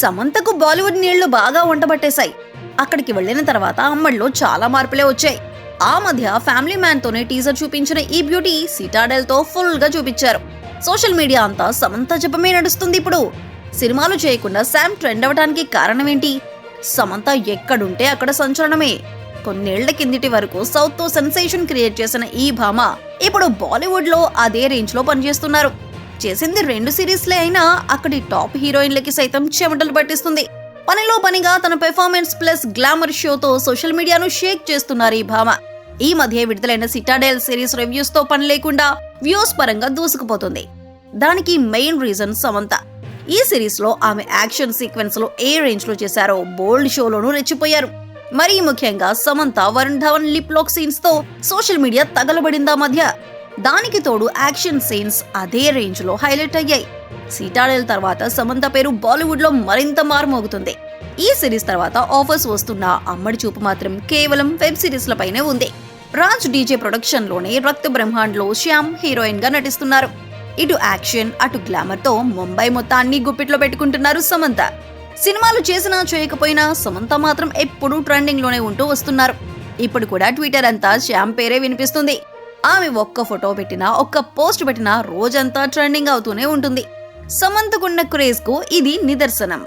సమంతకు బాలీవుడ్ నీళ్ళు బాగా వంటబట్టేశాయి. అక్కడికి వెళ్ళిన తర్వాత అమ్మడిలో చాలా మార్పులే వచ్చాయి. ఆ మధ్య ఫ్యామిలీ మ్యాన్ తోనే టీజర్ చూపించిన ఈ బ్యూటీ సిటాడెల్తో ఫుల్గా చూపించారు. సోషల్ మీడియా అంతా సమంత జపమే నడుస్తుంది ఇప్పుడు. సినిమాలు చేయకుండా శామ్ ట్రెండ్ అవడానికి కారణం ఏంటి సమంత ఎక్కడుంటే అక్కడ సంచలనమే. కొన్నేళ్ళ కిందిటి వరకు సౌత్తో సెన్సేషన్ క్రియేట్ చేసిన ఈ భామ ఇప్పుడు బాలీవుడ్లో అదే రేంజ్లో పనిచేస్తున్నారు. చేసింది రెండు సిరీస్లే అయినా అక్కడి టాప్ హీరోయిన్లకి సైతం చెమటలు పట్టిస్తుంది. పనిలో పనిగా తన పెర్ఫార్మెన్స్ ప్లస్ గ్లామర్ షోతో సోషల్ మీడియాను షేక్ చేస్తున్నారు ఈ భామ. ఈ మధ్య విడుదలైన సిటాడెల్ సిరీస్ రివ్యూస్తో పని లేకుండా వ్యూస్ పరంగా దూసుకుపోతుంది. దానికి మెయిన్ రీజన్ సమంత. ఈ సిరీస్లో ఆమె యాక్షన్ సీక్వెన్స్లో ఏ రేంజ్లో చేశారో బోల్డ్ షోలోనూ రెచ్చిపోయారు. మరీ ముఖ్యంగా సమంత వరుణ్ ధవన్ లిప్ లాక్ సీన్స్తో సోషల్ మీడియా తగలబడిందా మధ్య. దానికి తోడు యాక్షన్ సీన్స్ అదే రేంజ్లో హైలైట్ అయ్యాయి. సీటాడెల్ తర్వాత సమంత పేరు బాలీవుడ్లో మరింత మారుమోగుతుంది. ఈ సిరీస్ తర్వాత ఆఫర్స్ వస్తున్న అమ్మడి చూపు మాత్రం కేవలం వెబ్ సిరీస్లపైనే ఉంది. రాజ్ డీజే ప్రొడక్షన్లోనే రక్త బ్రహ్మాండ్లో శ్యామ్ హీరోయిన్గా నటిస్తున్నారు. ఇటు యాక్షన్ అటు గ్లామర్తో ముంబై మొత్తాన్ని గుప్పిట్లో పెట్టుకుంటున్నారు సమంత. సినిమాలు చేసినా చేయకపోయినా సమంత మాత్రం ఎప్పుడూ ట్రెండింగ్లోనే ఉంటూ వస్తున్నారు. ఇప్పుడు కూడా ట్విట్టర్ అంతా శ్యామ్ పేరే వినిపిస్తుంది. ఆమె ఒక్క ఫోటో పెట్టినా ఒక్క పోస్ట్ పెట్టినా రోజంతా ట్రెండింగ్ అవుతూనే ఉంటుంది. సమంతకున్న క్రేజ్కు ఇది నిదర్శనం.